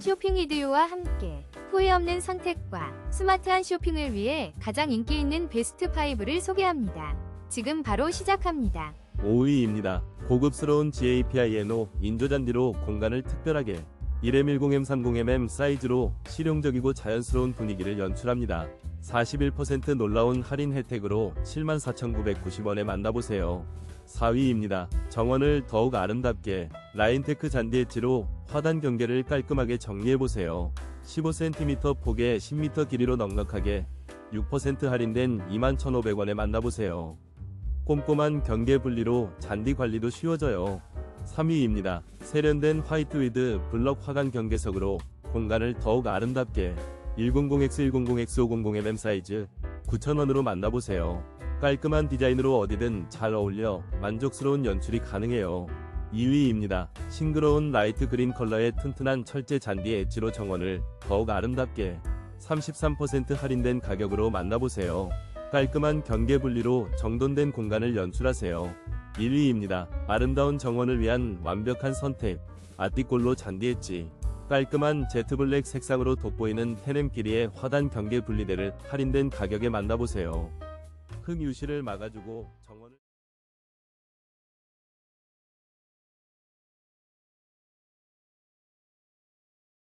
쇼핑 이디오와 함께 후회 없는 선택과 스마트한 쇼핑을 위해 가장 인기 있는 베스트 5를 소개합니다. 지금 바로 시작합니다. 5위입니다. 고급스러운 GAPINO 인조잔디로 공간을 특별하게 1M10M30mm 사이즈로 실용적이고 자연스러운 분위기를 연출합니다. 41% 놀라운 할인 혜택으로 74,990원에 만나보세요. 4위입니다. 정원을 더욱 아름답게 라인테크 잔디 엣지로 화단 경계를 깔끔하게 정리해보세요. 15cm 폭에 10m 길이로 넉넉하게 6% 할인된 21,500원에 만나보세요. 꼼꼼한 경계 분리로 잔디 관리도 쉬워져요. 3위입니다. 세련된 화이트 위드 블럭 화강 경계석으로 공간을 더욱 아름답게 100X100X500mm 사이즈 9,000원으로 만나보세요. 깔끔한 디자인으로 어디든 잘 어울려 만족스러운 연출이 가능해요. 2위입니다. 싱그러운 라이트 그린 컬러의 튼튼한 철제 잔디 엣지로 정원을 더욱 아름답게 33% 할인된 가격으로 만나보세요. 깔끔한 경계 분리로 정돈된 공간을 연출하세요. 1위입니다. 아름다운 정원을 위한 완벽한 선택. 아띠꼴로 잔디 엣지. 깔끔한 제트블랙 색상으로 돋보이는 테넴 길이의 화단 경계 분리대를 할인된 가격에 만나보세요. 흙 유실을 막아주고 정원을